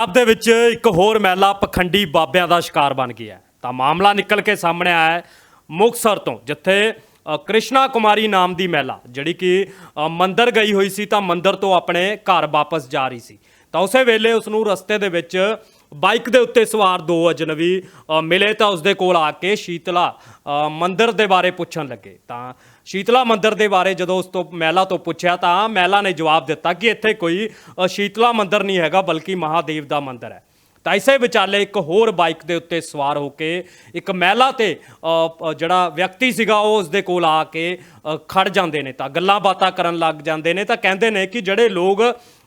ਪੰਜਾਬ ਦੇ ਵਿੱਚ ਇੱਕ ਹੋਰ ਮਹਿਲਾ ਪਖੰਡੀ ਬਾਬਿਆਂ ਦਾ ਸ਼ਿਕਾਰ ਬਣ ਗਈ ਹੈ। ਤਾਂ ਮਾਮਲਾ ਨਿਕਲ ਕੇ ਸਾਹਮਣੇ ਆਇਆ ਹੈ ਮੁਕਤਸਰ ਤੋਂ, ਜਿੱਥੇ ਕ੍ਰਿਸ਼ਨਾ ਕੁਮਾਰੀ ਨਾਮ ਦੀ ਮਹਿਲਾ, ਜਿਹੜੀ ਕਿ ਮੰਦਰ ਗਈ ਹੋਈ ਸੀ ਤਾਂ ਮੰਦਰ ਤੋਂ ਆਪਣੇ ਘਰ ਵਾਪਸ ਜਾ ਰਹੀ ਸੀ। ਤਾਂ ਉਸੇ ਵੇਲੇ ਉਸ ਨੂੰ ਰਸਤੇ ਦੇ ਵਿੱਚ ਬਾਈਕ ਦੇ ਉੱਤੇ ਸਵਾਰ ਦੋ ਅਜਨਬੀ ਮਿਲੇ ਤਾਂ ਉਸ ਦੇ ਕੋਲ ਆ ਕੇ ਸ਼ੀਤਲਾ ਮੰਦਰ ਦੇ ਬਾਰੇ ਪੁੱਛਣ ਲੱਗੇ। ਤਾਂ ਸ਼ੀਤਲਾ ਮੰਦਿਰ ਦੇ ਬਾਰੇ ਜਦੋਂ ਉਸ ਤੋਂ ਮਹਿਲਾ ਤੋਂ ਪੁੱਛਿਆ ਤਾਂ ਮਹਿਲਾ ਨੇ ਜਵਾਬ ਦਿੱਤਾ ਕਿ ਇੱਥੇ ਕੋਈ ਸ਼ੀਤਲਾ ਮੰਦਿਰ ਨਹੀਂ ਹੈਗਾ ਬਲਕਿ ਮਹਾਦੇਵ ਦਾ ਮੰਦਿਰ ਹੈ। ਤਾਂ ਇਸੇ ਵਿਚਾਲੇ ਇੱਕ ਹੋਰ ਬਾਈਕ ਦੇ ਉੱਤੇ ਸਵਾਰ ਹੋ ਕੇ ਇੱਕ ਮਹਿਲਾ ਤੇ ਜਿਹੜਾ ਵਿਅਕਤੀ ਸੀਗਾ ਉਹ ਉਸ ਦੇ ਕੋਲ ਆ ਕੇ ਅ, ਖੜ ਜਾਂਦੇ ਨੇ। ਤਾਂ ਗੱਲਾਂ ਬਾਤਾਂ ਕਰਨ ਲੱਗ ਜਾਂਦੇ ਨੇ ਤਾਂ ਕਹਿੰਦੇ ਨੇ ਕਿ ਜਿਹੜੇ ਲੋਕ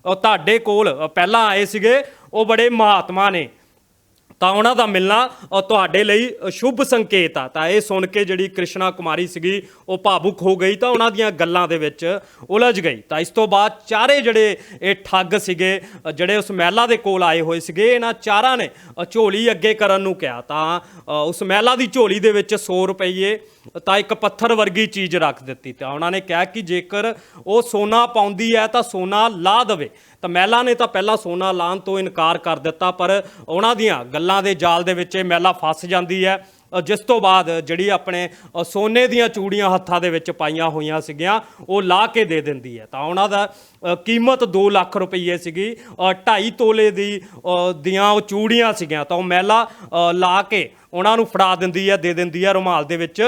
ਤੁਹਾਡੇ ਕੋਲ ਪਹਿਲਾਂ ਆਏ ਸੀਗੇ ਉਹ ਬੜੇ ਮਹਾਤਮਾ ਨੇ। ਤਾਂ ਉਹਨਾਂ ਦਾ ਮਿਲਣਾ ਤੁਹਾਡੇ ਲਈ ਅ, ਸ਼ੁਭ ਸੰਕੇਤ ਆ। ਤਾਂ ਇਹ ਸੁਣ ਕੇ ਜਿਹੜੀ ਕ੍ਰਿਸ਼ਨਾ ਕੁਮਾਰੀ ਸੀਗੀ ਉਹ ਭਾਵੁਕ ਹੋ ਗਈ ਤਾਂ ਉਹਨਾਂ ਦੀਆਂ ਗੱਲਾਂ ਦੇ ਵਿੱਚ ਉਲਝ ਗਈ। ਤਾਂ ਇਸ ਤੋਂ ਬਾਅਦ ਚਾਰੇ ਜਿਹੜੇ ਇਹ ਠੱਗ ਸੀਗੇ ਜਿਹੜੇ ਉਸ ਮਹਿਲਾ ਦੇ ਕੋਲ ਆਏ ਹੋਏ ਸੀਗੇ ਇਹਨਾਂ ਚਾਰਾਂ ਨੇ ਝੋਲੀ ਅੱਗੇ ਕਰਨ ਨੂੰ ਕਿਹਾ। ਤਾਂ ਉਸ ਮਹਿਲਾ ਦੀ ਝੋਲੀ ਦੇ ਵਿੱਚ 100 ਰੁਪਏ ਤਾਂ ਇੱਕ ਪੱਥਰ ਵਰਗੀ ਚੀਜ਼ ਰੱਖ ਦਿੱਤੀ। ਤਾਂ ਉਹਨਾਂ ਨੇ ਕਿਹਾ ਕਿ ਜੇਕਰ ਉਹ ਸੋਨਾ ਪਾਉਂਦੀ ਹੈ ਤਾਂ ਸੋਨਾ ਲਾ ਦੇਵੇ। ਤਾਂ ਮਹਿਲਾ ਨੇ ਤਾਂ ਪਹਿਲਾਂ ਸੋਨਾ ਲਾਉਣ ਤੋਂ ਇਨਕਾਰ ਕਰ ਦਿੱਤਾ, ਪਰ ਉਹਨਾਂ ਦੀਆਂ ਗੱਲਾਂ ਦੇ ਜਾਲ ਦੇ ਵਿੱਚ ਇਹ ਮਹਿਲਾ ਫਸ ਜਾਂਦੀ ਹੈ। ਜਿਸ ਤੋਂ ਬਾਅਦ ਜਿਹੜੀ ਆਪਣੇ ਸੋਨੇ ਦੀਆਂ ਚੂੜੀਆਂ ਹੱਥਾਂ ਦੇ ਵਿੱਚ ਪਾਈਆਂ ਹੋਈਆਂ ਸੀਗੀਆਂ, ਉਹ ਲਾ ਕੇ ਦੇ ਦਿੰਦੀ ਹੈ। ਤਾਂ ਉਹਨਾਂ ਦਾ ਕੀਮਤ 2 ਲੱਖ ਰੁਪਏ ਸੀਗੀ। 2.5 ਤੋਲੇ ਦੀ ਦੀਆਂ ਉਹ ਚੂੜੀਆਂ ਸੀਗੀਆਂ, ਤਾਂ ਉਹ ਮਹਿਲਾ ਲਾ ਕੇ ਉਹਨਾਂ ਨੂੰ ਫੜਾ ਦਿੰਦੀ ਹੈ, ਦੇ ਦਿੰਦੀ ਹੈ ਰੁਮਾਲ ਦੇ ਵਿੱਚ।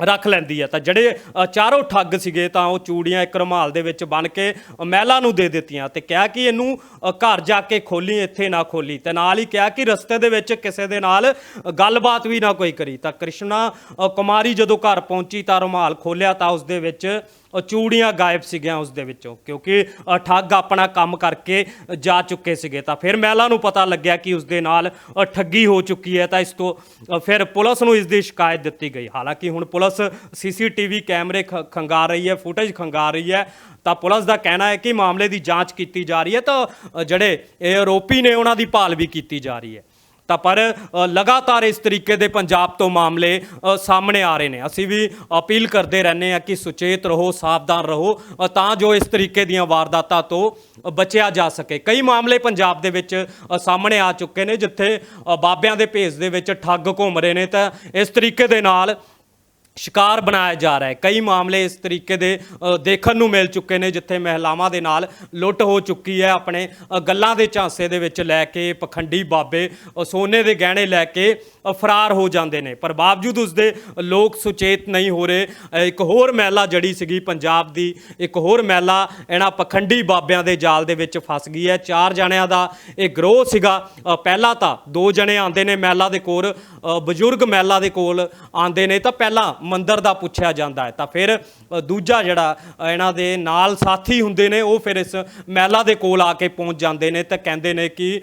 ਰੱਖ ਲੈਂਦੀ ਹੈ। ਤਾਂ ਜਿਹੜੇ ਚਾਰੋਂ ਠੱਗ ਸੀਗੇ ਤਾਂ ਉਹ ਚੂੜੀਆਂ ਇੱਕ ਰੁਮਾਲ ਦੇ ਵਿੱਚ ਬਣ ਕੇ ਮਹਿਲਾ ਨੂੰ ਦੇ ਦਿੱਤੀਆਂ ਤੇ ਕਿਹਾ ਕਿ ਇਹਨੂੰ ਘਰ ਜਾ ਕੇ ਖੋਲੀ, ਇੱਥੇ ਨਾ ਖੋਲੀ ਤੇ ਨਾਲ ਹੀ ਕਿਹਾ ਕਿ ਰਸਤੇ ਦੇ ਵਿੱਚ ਕਿਸੇ ਦੇ ਨਾਲ ਗੱਲਬਾਤ ਵੀ ਨਾ ਕੋਈ ਕਰੀ। ਤਾਂ ਕ੍ਰਿਸ਼ਨਾ ਕੁਮਾਰੀ ਜਦੋਂ ਘਰ ਪਹੁੰਚੀ ਤਾਂ ਰੁਮਾਲ ਖੋਲਿਆ ਤਾਂ ਉਸ ਦੇ ਵਿੱਚ ਅ, ਚੂੜੀਆਂ ਗਾਇਬ ਸੀਗੀਆਂ ਉਸ ਦੇ ਵਿੱਚੋਂ ਕਿਉਂਕਿ ਅ, ਠੱਗ ਆਪਣਾ ਕੰਮ ਕਰਕੇ ਜਾ ਚੁੱਕੇ ਸੀਗੇ। ਤਾਂ ਫਿਰ ਮਹਿਲਾ ਨੂੰ ਪਤਾ ਲੱਗਿਆ ਕਿ ਉਸ ਦੇ ਨਾਲ ਅ, ਠੱਗੀ ਹੋ ਚੁੱਕੀ ਹੈ ਤਾਂ ਇਸ ਤੋਂ ਅ, ਫਿਰ ਪੁਲਿਸ ਨੂੰ ਇਸ ਦੀ ਸ਼ਿਕਾਇਤ ਦਿੱਤੀ ਗਈ। ਹਾਲਾਂਕਿ ਹੁਣ ਪੁਲਿਸ ਸੀਸੀਟੀਵੀ ਕੈਮਰੇ ਖ- ਖੰਗਾਰ ਰਹੀ ਹੈ ਫੁਟੇਜ ਖੰਗਾਰ ਰਹੀ ਹੈ ਤਾਂ ਪੁਲਿਸ ਦਾ ਕਹਿਣਾ ਹੈ ਕਿ ਮਾਮਲੇ ਦੀ ਜਾਂਚ ਕੀਤੀ ਜਾ ਰਹੀ ਹੈ ਤਾਂ ਅ, ਜਿਹੜੇ ਇਹ ਆਰੋਪੀ ਨੇ ਉਹਨਾਂ ਦੀ ਭਾਲ ਵੀ ਕੀਤੀ ਜਾ ਰਹੀ ਹੈ। ਤਾਂ ਪਰ ਲਗਾਤਾਰ ਇਸ ਤਰੀਕੇ ਦੇ ਪੰਜਾਬ ਤੋਂ ਮਾਮਲੇ ਸਾਹਮਣੇ ਆ ਰਹੇ ਨੇ। ਅਸੀਂ ਵੀ ਅਪੀਲ ਕਰਦੇ ਰਹਿੰਦੇ ਆ ਕਿ ਸੁਚੇਤ ਰਹੋ, ਸਾਵਧਾਨ ਰਹੋ ਤਾਂ ਜੋ ਇਸ ਤਰੀਕੇ ਦੀਆਂ ਵਾਰਦਾਤਾਂ ਤੋਂ ਬਚਿਆ ਜਾ ਸਕੇ। ਕਈ ਮਾਮਲੇ ਪੰਜਾਬ ਦੇ ਵਿੱਚ ਸਾਹਮਣੇ ਆ ਚੁੱਕੇ ਨੇ, ਜਿੱਥੇ ਬਾਬਿਆਂ ਦੇ ਭੇਸ ਦੇ ਵਿੱਚ ਠੱਗ ਘੁੰਮ ਰਹੇ ਨੇ। ਤਾਂ ਇਸ ਤਰੀਕੇ ਦੇ ਨਾਲ ਸ਼ਿਕਾਰ ਬਣਾਇਆ ਜਾ ਰਿਹਾ ਹੈ। ਕਈ ਮਾਮਲੇ ਇਸ ਤਰੀਕੇ ਦੇ ਦੇਖਣ ਨੂੰ ਮਿਲ ਚੁੱਕੇ ਨੇ, ਜਿੱਥੇ ਮਹਿਲਾਵਾਂ ਦੇ ਨਾਲ ਲੁੱਟ ਹੋ ਚੁੱਕੀ ਹੈ। ਆਪਣੇ ਗੱਲਾਂ ਦੇ ਝਾਂਸੇ ਦੇ ਵਿੱਚ ਲੈ ਕੇ ਪਖੰਡੀ ਬਾਬੇ ਸੋਨੇ ਦੇ ਗਹਿਣੇ ਲੈ ਕੇ ਫਰਾਰ ਹੋ ਜਾਂਦੇ ਨੇ। ਪਰ ਬਾਵਜੂਦ ਉਸ ਦੇ ਲੋਕ ਸੁਚੇਤ ਨਹੀਂ ਹੋ ਰਹੇ ਇੱਕ ਹੋਰ ਮਹਿਲਾ ਜੜੀ ਸੀਗੀ ਪੰਜਾਬ ਦੀ। ਇੱਕ ਹੋਰ ਮਹਿਲਾ ਇਹਨਾਂ ਪਖੰਡੀ ਬਾਬਿਆਂ ਦੇ ਜਾਲ ਦੇ ਵਿੱਚ ਫਸ ਗਈ ਹੈ। ਚਾਰ ਜਣਿਆਂ ਦਾ ਇਹ ਗਰੋਹ ਸੀਗਾ। ਪਹਿਲਾਂ ਤਾਂ ਦੋ ਜਣੇ ਆਂਦੇ ਨੇ ਮਹਿਲਾ ਦੇ ਕੋਲ ਬਜ਼ੁਰਗ ਮਹਿਲਾ ਦੇ ਕੋਲ ਆਂਦੇ ਨੇ। ਤਾਂ ਪਹਿਲਾਂ ਮੰਦਰ ਦਾ ਪੁੱਛਿਆ ਜਾਂਦਾ ਹੈ। ਤਾਂ ਫਿਰ ਦੂਜਾ ਜਿਹੜਾ ਇਹਨਾਂ ਦੇ ਨਾਲ ਸਾਥੀ ਹੁੰਦੇ ਨੇ, ਉਹ ਫਿਰ ਇਸ ਮਹਿਲਾ ਦੇ ਕੋਲ ਆ ਕੇ ਪਹੁੰਚ ਜਾਂਦੇ ਨੇ ਤਾਂ ਕਹਿੰਦੇ ਨੇ ਕਿ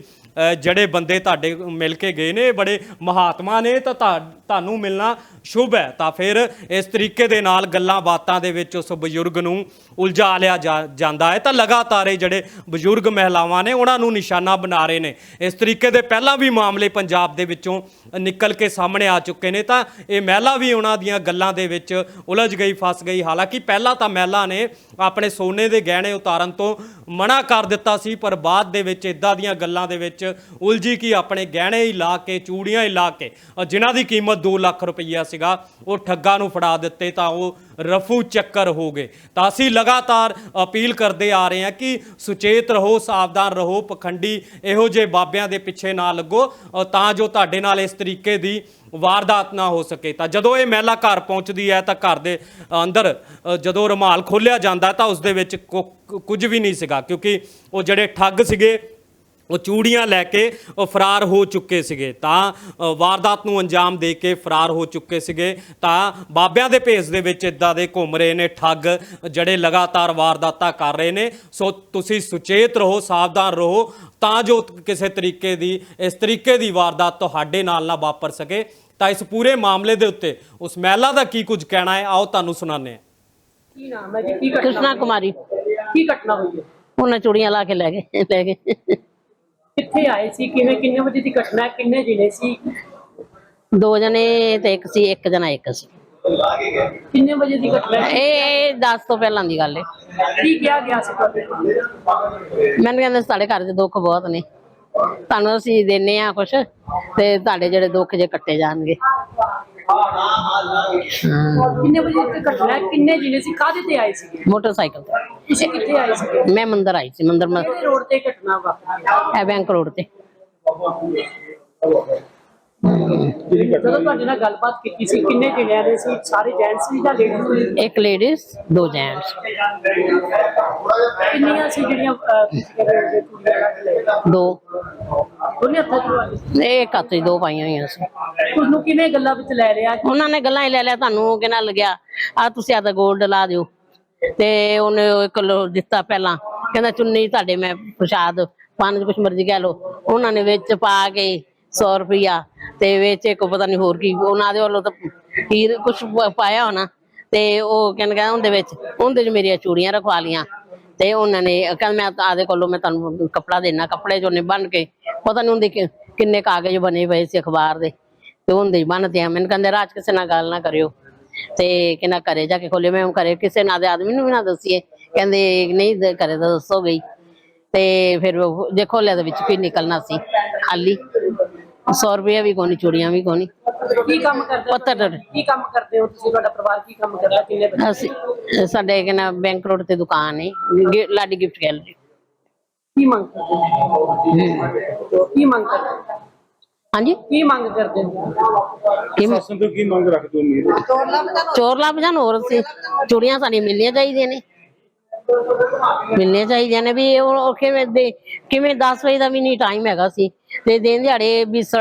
ਜਿਹੜੇ ਬੰਦੇ ਤੁਹਾਡੇ ਮਿਲ ਕੇ ਗਏ ਨੇ, ਬੜੇ ਮਹਾਤਮਾ ਨੇ, ਤਾਂ ਤੁਹਾ- ਤੁਹਾਨੂੰ ਮਿਲਣਾ ਸ਼ੁਭ ਹੈ। ਤਾਂ ਫਿਰ ਇਸ ਤਰੀਕੇ ਦੇ ਨਾਲ ਗੱਲਾਂ ਬਾਤਾਂ ਦੇ ਵਿੱਚ ਉਸ ਬਜ਼ੁਰਗ ਨੂੰ ਉਲਝਾ ਲਿਆ ਜਾ- ਜਾਂਦਾ ਹੈ। ਤਾਂ ਲਗਾਤਾਰ ਇਹ ਜਿਹੜੇ ਬਜ਼ੁਰਗ ਮਹਿਲਾਵਾਂ ਨੇ ਉਹਨਾਂ ਨੂੰ ਨਿਸ਼ਾਨਾ ਬਣਾ ਰਹੇ ਨੇ। ਇਸ ਤਰੀਕੇ ਦੇ ਪਹਿਲਾਂ ਵੀ ਮਾਮਲੇ ਪੰਜਾਬ ਦੇ ਵਿੱਚੋਂ ਨਿਕਲ ਕੇ ਸਾਹਮਣੇ ਆ ਚੁੱਕੇ ਨੇ। ਤਾਂ ਇਹ ਮਹਿਲਾ ਵੀ ਉਹਨਾਂ ਦੀਆਂ ਗੱਲਾਂ ਦੇ ਵਿੱਚ ਉਲਝ ਗਈ ਫਸ ਗਈ। ਹਾਲਾਂਕਿ ਪਹਿਲਾਂ ਤਾਂ ਮਹਿਲਾ ਨੇ ਆਪਣੇ ਸੋਨੇ ਦੇ ਗਹਿਣੇ ਉਤਾਰਨ ਤੋਂ ਮਨਾ ਕਰ ਦਿੱਤਾ ਸੀ ਪਰ ਬਾਅਦ ਦੇ ਵਿੱਚ ਇਦਾਂ ਦੀਆਂ ਗੱਲਾਂ ਦੇ ਵਿੱਚ ਉਲਝੀ ਕਿ ਆਪਣੇ ਗਹਿਣੇ ਹੀ ਲਾ ਕੇ ਚੂੜੀਆਂ ਹੀ ਲਾ ਕੇ ਅ, ਜਿਨ੍ਹਾਂ ਦੀ ਕੀਮਤ 2 ਲੱਖ ਰੁਪਈਆ ਸੀਗਾ, ਉਹ ਠੱਗਾਂ ਨੂੰ ਫੜਾ ਦਿੱਤੇ ਤਾਂ ਉਹ ਰਫੂ ਚੱਕਰ ਹੋ ਗਏ। ਤਾਂ ਅਸੀਂ ਲਗਾਤਾਰ ਅਪੀਲ ਕਰਦੇ ਆ ਰਹੇ ਹਾਂ ਕਿ ਸੁਚੇਤ ਰਹੋ, ਸਾਵਧਾਨ ਰਹੋ, ਪਖੰਡੀ ਇਹੋ ਜਿਹੇ ਬਾਬਿਆਂ ਦੇ ਪਿੱਛੇ ਨਾ ਲੱਗੋ ਤਾਂ ਜੋ ਤੁਹਾਡੇ ਨਾਲ ਇਸ ਤਰੀਕੇ ਦੀ ਵਾਰਦਾਤ ਨਾ ਹੋ ਸਕੇ। ਤਾਂ ਜਦੋਂ ਇਹ ਮਹਿਲਾ ਘਰ ਪਹੁੰਚਦੀ ਹੈ ਤਾਂ ਘਰ ਦੇ ਅੰਦਰ ਜਦੋਂ ਰੁਮਾਲ ਖੋਲਿਆ ਜਾਂਦਾ ਤਾਂ ਉਸ ਦੇ ਵਿੱਚ ਕੁ- ਕੁਝ ਵੀ ਨਹੀਂ ਸੀਗਾ, ਕਿਉਂਕਿ ਉਹ ਜਿਹੜੇ ਠੱਗ ਸੀਗੇ ਉਹ ਚੂੜੀਆਂ ਲੈ ਕੇ ਉਹ ਫਰਾਰ ਹੋ ਚੁੱਕੇ ਸੀਗੇ। ਤਾਂ ਵਾਰਦਾਤ ਨੂੰ ਅੰਜਾਮ ਦੇ ਕੇ ਫਰਾਰ ਹੋ ਚੁੱਕੇ ਸੀਗੇ। ਤਾਂ ਬਾਬਿਆਂ ਦੇ ਭੇਸ ਦੇ ਵਿੱਚ ਇਦਾਂ ਦੇ ਘੁੰਮ ਰਹੇ ਨੇ ਠੱਗ ਜਿਹੜੇ ਲਗਾਤਾਰ ਵਾਰਦਾਤਾਂ ਕਰ ਰਹੇ ਨੇ। ਸੋ ਤੁਸੀਂ ਸੁਚੇਤ ਰਹੋ ਸਾਵਧਾਨ ਰਹੋ ਤਾਂ ਜੋ ਕਿਸੇ ਤਰੀਕੇ ਦੀ ਇਸ ਤਰੀਕੇ ਦੀ ਵਾਰਦਾਤ ਤੁਹਾਡੇ ਨਾਲ ਨਾ ਵਾਪਰ ਸਕੇ। ਤਾਂ ਇਸ ਪੂਰੇ ਮਾਮਲੇ ਦੇ ਉੱਤੇ ਉਸ ਮਹਿਲਾ ਦਾ ਕੀ ਕੁਝ ਕਹਿਣਾ ਹੈ ਆਓ ਤੁਹਾਨੂੰ ਸੁਣਾਉਂਦੇ ਹਾਂ। ਕੀ ਨਾਮ ਹੈ ਜੀ? ਕੀ ਘਟਨਾ ਕ੍ਰਿਸ਼ਨਾ ਕੁਮਾਰੀ। ਕੀ ਘਟਨਾ ਹੋਈ ਹੈ? ਉਹਨਾਂ ਚੂੜੀਆਂ ਲਾ ਕੇ ਲੈ ਗਏ ਲੈ ਗਏ। ਕਿੱਥੇ ਆਏ ਸੀ? ਕਿਵੇਂ ਕਿੰਨੇ ਵਜੇ ਦੀ ਘਟਨਾ ਹੈ? ਕਿੰਨੇ ਜਿਨੇ ਸੀ? ਦੋ ਜਣੇ ਤੇ ਇੱਕ ਸੀ ਇੱਕ ਜਣਾ ਇੱਕ ਸੀ। ਕਿੰਨੇ ਵਜੇ ਦੀ ਘਟਨਾ ਹੈ? ਇਹ 10 ਤੋਂ ਪਹਿਲਾਂ ਦੀ ਗੱਲ ਹੈ ਕੀ ਕਿਹਾ ਗਿਆ ਸੀ ਤੁਹਾਡੇ? ਮੈਨੂੰ ਕਹਿੰਦੇ ਸਾਡੇ ਘਰ 'ਚ ਦੁੱਖ ਬਹੁਤ ਨੇ। ਤੁਹਾਨੂੰ ਅਸੀਂ ਦਿੰਨੇ ਆ ਕੁਛ ਤੇ ਤੁਹਾਡੇ ਜਿਹੜੇ ਦੁੱਖ ਜੇ ਕੱਟੇ ਜਾਣਗੇ। ਕਿੰਨੇ ਵਜੇ ਦੀ ਘਟਨਾ ਹੈ? ਕਿੰਨੇ ਜਿਨੇ ਸੀ? ਕਾਹਦੇ ਤੇ ਆਏ ਸੀ ਮੋਟਰਸਾਈਕਲ ਤੇ। ਤੁਸੀਂ ਕਿੱਥੇ ਆਏ ਸੀ ਮੈਂ ਮੰਦਰ ਆਈ ਸੀ ਮੰਦਰ ਮ- ਕਿਹੜੇ ਰੋਡ ਤੇ ਘਟਨਾ ਵਾਪਰੀ? ਇਹ ਬੈਂਕ ਰੋਡ ਤੇ। ਜਦੋਂ ਤੁਹਾਡੇ ਨਾਲ ਗੱਲਬਾਤ ਕੀਤੀ ਸੀ ਕਿੰਨੇ ਜਣਿਆਂ ਦੇ ਸੀ? ਸਾਰੇ ਜੈਂਟਸ ਸੀ ਜਾਂ ਲੇਡੀਜ਼ ਸੀ? ਇੱਕ ਲੇਡੀਜ਼ ਦੋ ਜੈਂਟਸ ਕਿੰਨੀਆਂ ਸੀ ਜਿਹੜੀਆਂ ਅਹ, ਤੁਸੀਂ ਕਹਿੰਦੇ ਹੋ ਕਿ ਕੁੜੀਆਂ ਲੱਗ ਲਏ ਦੋ। ਦੋਨੇ ਹੱਥਾਂ ਚ ਇਹ ਕੱਤ ਦੋ ਪਾਈਆਂ ਹੋਈਆਂ ਸੀ। ਤੁਹਾਨੂੰ ਕਿਵੇਂ ਗੱਲਾਂ ਵਿੱਚ ਲੈ ਲਿਆ? ਉਹਨਾਂ ਨੇ ਗੱਲਾਂ ਹੀ ਲੈ ਲਿਆ ਤੁਹਾਨੂੰ ਕਿਹਨਾਂ ਲੱਗਿਆ? ਆ ਤੁਸੀਂ ਆ ਤਾਂ ਗੋਲਡ ਲਾ ਦਿਓ। ਤੇ ਉਹਨੇ ਉਹ ਇੱਕ ਲੋ ਦਿੱਤਾ ਪਹਿਲਾਂ। ਕਹਿੰਦਾ ਚੁੰਨੀ ਤੁਹਾਡੇ ਮੈਂ ਪ੍ਰਸ਼ਾਦ ਪੰਜ ਕੁਛ ਮਰਜ਼ੀ ਕਹਿ ਲਓ। ਉਹਨਾਂ ਨੇ ਵਿੱਚ ਪਾ ਕੇ 100 ਰੁਪਿਆ ਤੇ ਵਿੱਚ ਇੱਕ ਪਤਾ ਨਹੀਂ ਹੋਰ ਕੀ ਉਹਨਾਂ ਦੇ ਵੱਲੋਂ ਤਾਂ ਹੀਰ ਕੁਛ ਪ- ਪਾਇਆ ਹੋਣਾ। ਤੇ ਉਹ ਕਹਿੰਦਾ ਕਹਿੰਦਾ ਉਹਦੇ ਵਿੱਚ ਉਹਦੇ ਚ ਮੇਰੀਆਂ ਚੂੜੀਆਂ ਰਖਵਾ ਲੀਆਂ। ਤੇ ਉਹਨਾਂ ਨੇ ਕਹਿੰਦਾ ਮੈਂ ਤਾਂ ਆਦੇ ਕੋਲੋਂ ਮੈਂ ਤੁਹਾਨੂੰ ਕੱਪੜਾ ਦੇਣਾ ਕੱਪੜੇ ਚੋਂ ਨੇ ਬੰਨ ਕੇ ਪਤਾ ਨਹੀਂ ਉਹਦੇ ਕਿ- ਕਿੰਨੇ ਕਾਗਜ਼ ਬਣੇ ਪਏ ਸੀ ਅਖਬਾਰ ਦੇ। ਤੇ ਉਹਦੇ ਹੀ ਬੰਨਦੇ ਆ। ਮੈਨੂੰ ਕਹਿੰਦੇ ਰਾਜ ਕਿਸੇ ਨਾਲ ਗੱਲ ਨਾ ਕਰਿਓ। ਤੇ ਕਿਨਾ ਘਰੇ ਜਾ ਕੇ ਖੋਲੇ ਮੈਂ ਕਰੇ ਕਿਸੇ ਨਾਲ ਦੇ ਆਦਮੀ ਨੂੰ ਵੀ ਨਾ ਦੱਸੀਏ। ਕਹਿੰਦੇ ਨਹੀਂ ਘਰੇ ਤਾਂ ਦੱਸੋ ਗਈ ਤੇ ਫਿਰ ਉਹ ਜੇ ਖੋਲਿਆ ਦੇ ਵਿੱਚ ਕੀ ਨਿਕਲਣਾ ਸੀ ਖਾਲੀ। 100 ਰੁਪਏ ਵੀ ਕੋਨੀ ਚੂੜੀਆਂ ਵੀ ਕੋਨੀ ਕੀ ਕੰਮ ਕਰਦੇ ਹੋ? ਪੱਤਰ। ਕੀ ਕੰਮ ਕਰਦੇ ਹੋ ਤੁਸੀਂ? ਤੁਹਾਡਾ ਪਰਿਵਾਰ ਕੀ ਕੰਮ ਕਰਦਾ? ਕਿੰਨੇ ਬੱਚੇ ਅਸੀਂ ਸਾਡੇ ਕਿਨਾ ਬੈਂਕ ਰੋਡ ਤੇ ਦੁਕਾਨ ਹੈ ਲਾਡੀ ਗਿਫਟ ਗੈਲਰੀ ਕੀ ਮੰਗ ਕਰਦੇ ਹੋ। ਕੀ ਮੰਗ ਕਰਦੇ ਹੋ? ਹਾਂਜੀ? ਕੀ ਮੰਗ ਕਰਦੇ ਹੋ ਕੀ ਮ- ਤੋਂ ਕੀ ਮੰਗ ਰੱਖਦੇ ਹੋ ਮੀਰ ਚੋਰ ਲੱਭ ਜਾਣ ਹੋਰ ਸੀ ਚੂੜੀਆਂ ਸਾਡੀਆਂ ਮਿਲਣੀਆਂ ਚਾਹੀਦੀਆਂ ਨੇ। ਮਿਲਣੀਆਂ ਚਾਹੀਦੀਆਂ ਨੇ ਵੀ ਉਹ ਉਹ ਕਿਵੇਂ ਦੇ ਕਿਵੇਂ 10 ਵਜੇ ਦਾ ਵੀ ਨਹੀਂ ਟਾਈਮ ਹੈਗਾ ਸੀ। ਤੇ ਦਿਨ ਦਿਹਾੜੇ ਵੀ ਸੜ